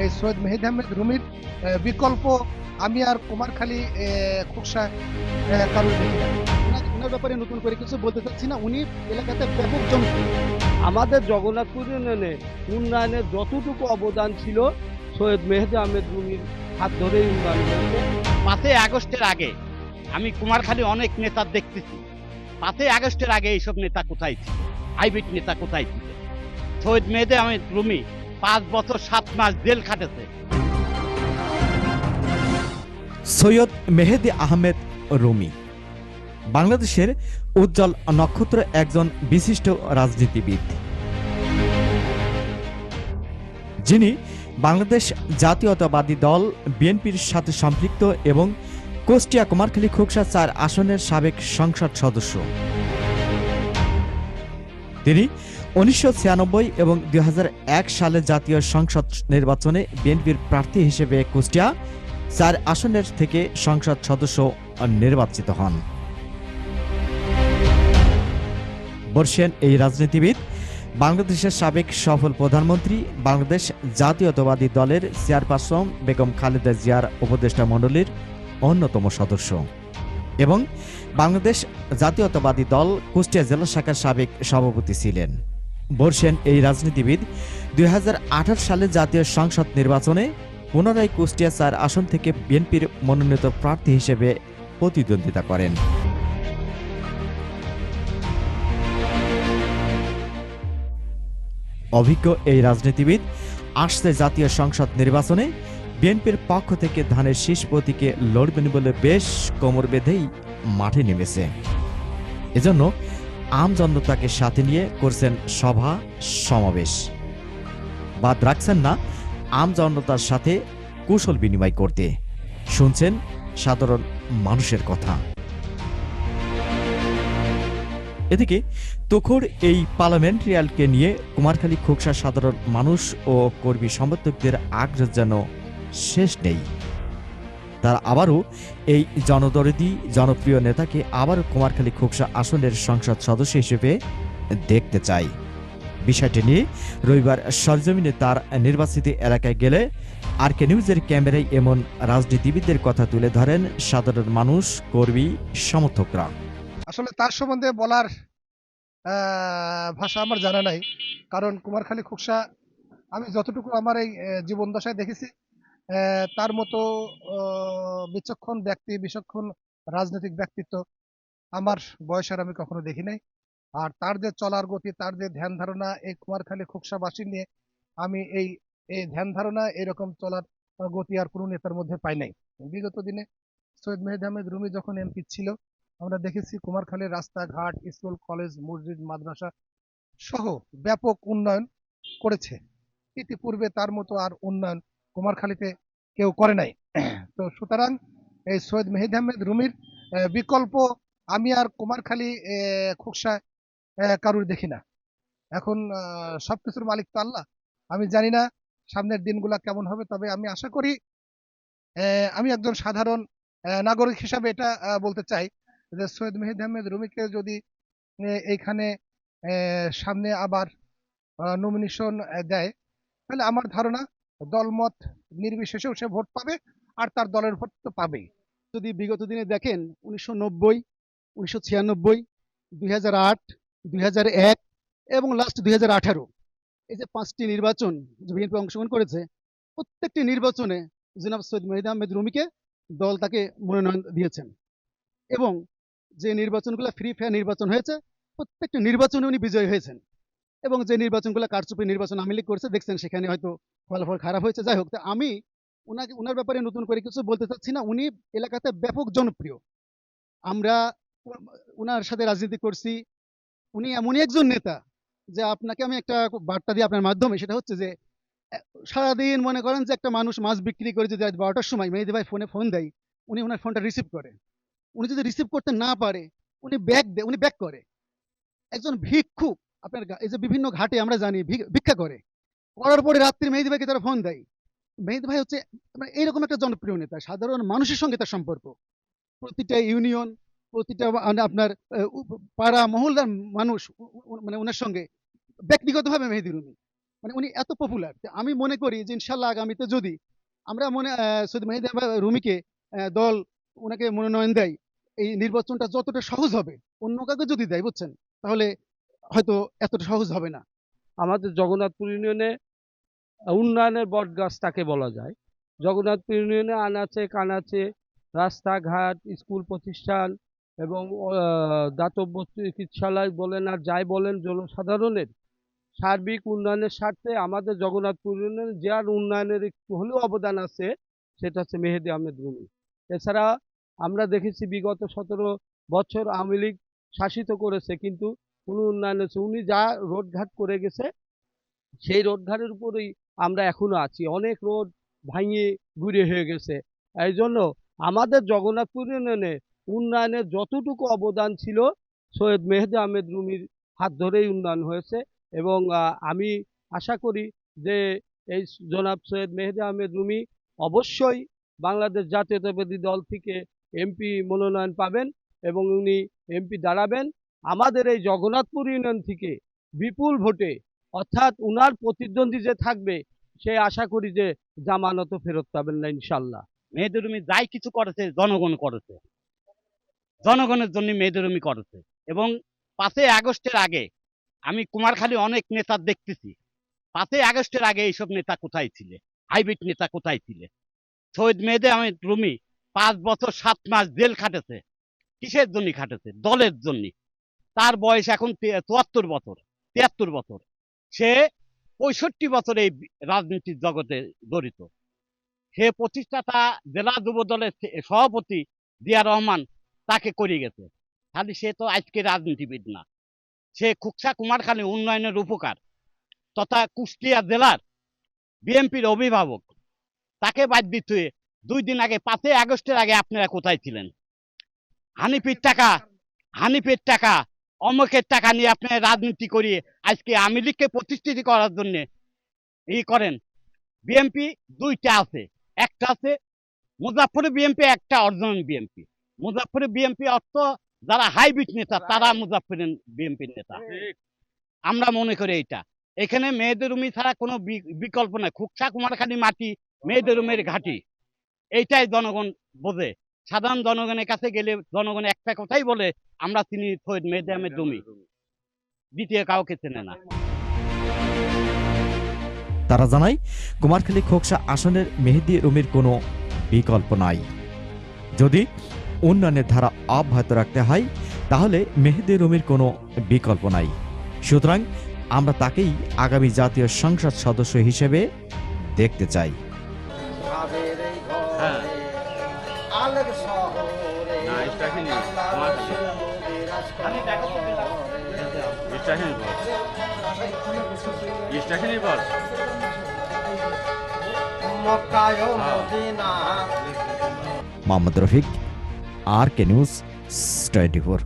এই সৈয়দ মেহেদ আহমেদ রুমির বিকল্প আমি আর কুমারখালী খোকসা ওনার- ওনার ব্যাপারে নতুন করে কিছু বলতে চাচ্ছি না। উনি এলাকাতে ব্যাপক জনপ্রিয় আমাদের জগন্নাথপুর ইউনিয়নে উন্নয়নের যতটুকু অবদান ছিল সৈয়দ মেহেদি আহমেদ রুমির হাত ধরেই উন্নয়ন হয়েছে। পাঁচই আগস্টের আগে আমি কুমারখালী অনেক নেতা দেখতেছি। পাঁচই আগস্টের আগে এইসব নেতা কোথায় ছিল? হাইব্রিড নেতা কোথায় ছিল? সৈয়দ মেহেদে আহমেদ রুমি পাঁচ বছর, সাত মাস জেল খাটেছে। সৈয়দ মেহেদি আহমেদ রুমি, বাংলাদেশের উজ্জ্বল নক্ষত্র একজন বিশিষ্ট রাজনীতিবিদ। যিনি বাংলাদেশ জাতীয়তাবাদী দল, বিএনপির সাথে সম্পৃক্ত এবং কুষ্টিয়া কুমারখালী খোকসা চার আসনের সাবেক সংসদ সদস্য। তিনি উনিশশো ছিয়ানব্বই এবং দুই সালে জাতীয় সংসদ নির্বাচনে বিএনপির প্রার্থী হিসেবে কুষ্টিয়া চার আসনের থেকে সংসদ সদস্য নির্বাচিত হন। বর্ষিয়ান এই রাজনীতিবিদ, বাংলাদেশের সাবেক সফল প্রধানমন্ত্রী, বাংলাদেশ জাতীয়তাবাদী দলের চেয়ারপারসন বেগম খালেদা জিয়ার উপদেষ্টা মণ্ডলীর অন্যতম সদস্য এবং বাংলাদেশ জাতীয়তাবাদী দল কুষ্টিয়া জেলা শাখার সাবেক সভাপতি ছিলেন। বর্ষিয়ান এই রাজনীতিবিদ, দুই সালে জাতীয় সংসদ নির্বাচনে পুনরায় কুষ্টিয়া চার আসন থেকে বিএনপির মনোনীত প্রার্থী হিসেবে প্রতিদ্বন্দ্বিতা করেন। অভিজ্ঞ এই রাজনীতিবিদ আসছে জাতীয় সংসদ নির্বাচনে, বিএনপির পক্ষ থেকে ধানের শীষ প্রতীকে লড়বেন বলে বেশ কোমর বেঁধেই মাঠে নেমেছে। এজন্য আম জনতাকে সাথে নিয়ে করছেন সভা, সমাবেশ। বাদ রাখছেন না আম জনতার সাথে কুশল বিনিময় করতে। শুনছেন সাধারণ মানুষের কথা। এদিকে তখর এই পার্লামেন্টারিয়ালকে নিয়ে কুমারখালী খোকসা সাধারণ মানুষ ও কর্মী সমর্থকদের আগ্রহ যেন শেষ নেই। তারা আবারও এই জনদরদি জনপ্রিয় নেতাকে আবারও কুমারখালী খোকসা আসনের সংসদ সদস্য হিসেবে দেখতে চাই। বিষয়টি নিয়ে রবিবার সরজমিনে তার নির্বাচিত এলাকায় গেলে আর কে নিউজের ক্যামেরায় এমন রাজনীতিবিদদের কথা তুলে ধরেন সাধারণ মানুষ, কর্মী, সমর্থকরা। আসলে তার সম্বন্ধে বলার ভাষা আমার জানা নাই। কারণ কুমারখালী খোকসা আমি যতটুকু আমার এই জীবন দশায় দেখেছি তার মতো বিচক্ষণ ব্যক্তি, বিচক্ষণ রাজনৈতিক ব্যক্তিত্ব আমার বয়সের আমি কখনো দেখি নাই। আর তার যে চলার গতি, তার যে ধ্যান ধারণা, এই কুমারখালী খোকসাবাসী নিয়ে আমি এই এই ধ্যান ধারণা, এরকম চলার গতি আর কোনো নেতার মধ্যে পাই নাই। বিগত দিনে সৈয়দ মেহেদ আহমেদ রুমি যখন এমপি ছিল, আমরা দেখেছি কুমারখালীর রাস্তাঘাট, স্কুল, কলেজ, মসজিদ, মাদ্রাসা সহ ব্যাপক উন্নয়ন করেছে। ইতিপূর্বে তার মতো আর উন্নয়ন কুমারখালীতে কেউ করে নাই। তো সুতরাং এই সৈয়দ মেহেদি আহমেদ রুমির বিকল্প আমি আর কুমারখালী আহ, খোকসা কারুর দেখি না। এখন সব কিছুর মালিক তো আল্লাহ। আমি জানি না সামনের দিনগুলা কেমন হবে তবে আমি আশা করি আমি একজন সাধারণ নাগরিক হিসাবে এটা বলতে চাই যে সৈয়দ মেহেদি আহমেদ রুমিকে যদি এইখানে সামনে আবার নমিনেশন দেয় তাহলে আমার ধারণা দলমত নির্বিশেষেও সে ভোট পাবে আর তার দলের ভোট তো পাবেই। যদি বিগত দিনে দেখেন, উনিশশো নব্বই, উনিশশো ছিয়ানব্বই, দুই হাজার আট, দুই হাজার এক এবং লাস্ট দুই হাজার আঠারো, এই যে পাঁচটি নির্বাচন বিএনপি অংশগ্রহণ করেছে, প্রত্যেকটি নির্বাচনে জনাব সৈয়দ মেহেদি আহমেদ রুমিকে দল তাকে মনোনয়ন দিয়েছেন। এবং যে নির্বাচনগুলো ফ্রি ফেয়ার নির্বাচন হয়েছে, প্রত্যেকটি নির্বাচনে উনি বিজয়ী হয়েছেন। এবং যে নির্বাচনগুলো কারচুপি নির্বাচন আওয়ামী লীগ করেছে, দেখছেন সেখানে হয়তো ফলাফল খারাপ হয়েছে। যাই হোক আমি ওনাকে ওনার ব্যাপারে নতুন করে কিছু বলতে চাচ্ছি না। উনি এলাকাতে ব্যাপক জনপ্রিয়। আমরা ওনার সাথে রাজনীতি করছি। উনি এমনই একজন নেতা যে আপনাকে আমি একটা বার্তা দিই আপনার মাধ্যমে, সেটা হচ্ছে যে, সারাদিন মনে করেন যে একটা মানুষ মাছ বিক্রি করে যদি বারোটার সময় মেহেদি ভাই ফোনে ফোন দেয়, উনি ওনার ফোনটা রিসিভ করে। উনি যদি রিসিভ করতে না পারে, উনি ব্যাক দেয় উনি ব্যাক করে। একজন ভিক্ষুক আপনার এই যে বিভিন্ন ঘাটে আমরা জানি ভিক্ষা করে। করার পরে রাত্রি মেহেদি ভাইকে তারা ফোন দেয়। মেহেদি ভাই হচ্ছে মানে এইরকম একটা জনপ্রিয় নেতা, সাধারণ মানুষের সঙ্গে তার সম্পর্ক। প্রতিটা ইউনিয়ন প্রতিটা মানে আপনার পাড়া, মহল্লার মানুষ মানে ওনার সঙ্গে ব্যক্তিগতভাবে মেহেদি রুমি। মানে উনি এত পপুলার আমি মনে করি যে ইনশাল্লাহ আগামীতে যদি আমরা মনে সৈয়দ মেহেদি রুমিকে দল ওনাকে মনোনয়ন দেয়, এই নির্বাচনটা যতটা সহজ হবে, অন্য কাউকে যদি দেয়, বুঝছেন? তাহলে হয়তো এতটা সহজ হবে না। আমাদের জগন্নাথপুর ইউনিয়নে উন্নয়নের বট গাছ তাকে বলা যায়। জগন্নাথপুর ইউনিয়নে আনাচে কানাচে রাস্তাঘাট, স্কুল প্রতিষ্ঠান এবং দাতব্য চিকিৎসালয় বলেন আর যাই বলেন জনসাধারণের সার্বিক উন্নয়নের স্বার্থে আমাদের জগন্নাথপুর ইউনিয়নে যার উন্নয়নের একটু হলেও অবদান আছে, সেটা হচ্ছে মেহেদি আহমেদ রুমি। এছাড়া আমরা দেখেছি বিগত সতেরো বছর আওয়ামী লীগ শাসিত করেছে, কিন্তু কোনো উন্নয়ন হচ্ছে। উনি যা রোডঘাট করে গেছে, সেই রোডঘাটের উপরেই আমরা এখনও আছি। অনেক রোড ভাঙিয়ে ঘুরে হয়ে গেছে। এই জন্য আমাদের জগন্নাথপুর ইউনিয়নে উন্নয়নের যতটুকু অবদান ছিল, সৈয়দ মেহেদি আহমেদ রুমির হাত ধরেই উন্নয়ন হয়েছে এবং আমি আশা করি যে এই জনাব সৈয়দ মেহেদি আহমেদ রুমি অবশ্যই বাংলাদেশ জাতীয়তাবাদী দল থেকে এমপি মনোনয়ন পাবেন এবং উনি এমপি দাঁড়াবেন। আমাদের এই জগন্নাথপুর ইউনিয়ন থেকে বিপুল ভোটে, অর্থাৎ উনার প্রতিদ্বন্দ্বী যে থাকবে, সে আশা করি যে জামানত ফেরত পাবেন না ইনশাল্লাহ। মেহেদুরুমি যাই কিছু করেছে, জনগণ করেছে। জনগণের জন্য মেহেদুরুমি করেছে। এবং পাঁচই আগস্টের আগে, আমি কুমারখালী অনেক নেতা দেখতেছি। পাঁচই আগস্টের আগে এইসব নেতা কোথায় ছিলে? হাইব্রিড নেতা কোথায় ছিলে? শহীদ মেহেদে আমি রুমি পাঁচ বছর সাত মাস জেল খাটেছে। কিসের জন্য খাটেছে? দলের জন্য তার বয়স এখন চুয়াত্তর বছর, তিয়াত্তর বছর। সে পঁয়ষট্টি বছর এই রাজনীতির জগতে জড়িত। সে প্রতিষ্ঠাতা জেলা যুব দলের সভাপতি জিয়া রহমান তাকে করে গেছে। খালি সে তো আজকে রাজনীতিবিদ না। সে খুকসা কুমারখালী উন্নয়নের উপকার তথা কুষ্টিয়া জেলার বিএনপির অভিভাবক। তাকে বাদ দিতে দুই দিন আগে, পাঁচই আগস্টের আগে আপনারা কোথায় ছিলেন? হানিফির টাকা, হানিফের টাকা অমকের টাকা নিয়ে আপনারা রাজনীতি করিয়ে আজকে আওয়ামী লীগকে প্রতিষ্ঠিত করার জন্য ই করেন। বিএনপি দুইটা আছে। একটা আছে মুজাফরে বিএনপি একটা অরিজিনাল বিএনপি মুজাফরে বিএনপি অর্থ যারা হাইব্রিড নেতা, তারা মুজাফরের বিএনপির নেতা। আমরা মনে করি এইটা। এখানে মেয়েদের রুমি ছাড়া কোনো বিকল্প নাই। খুকসা কুমারখানি মাটি মেয়েদের রুমের ঘাটি। এইটাই জনগণ বোঝে। সাধারণ জনগণের কাছে গেলে জনগণ একটা কথাই বলে আমরা চিনি সৈয়দ মেহেদি আহমেদ রুমি দ্বিতীয় কাউকে চেনে না। তারা জানায় কুমারখালী খোকসা আসনের মেহেদি রুমির কোনো বিকল্প নাই। যদি উন্নয়নের ধারা অব্যাহত রাখতে হয় তাহলে মেহেদি রুমির কোনো বিকল্প নাই। সুতরাং আমরা তাকেই আগামী জাতীয় সংসদ সদস্য হিসেবে দেখতে চাই। হ্যাঁ। আলের শহরে না, স্টাফি নেই। আমার কাছে। খালি দেখো তো দিলাম। স্টেশন বল স্টেশনই বল মক্কায় Medina Mohammad Rafiq R K news twenty four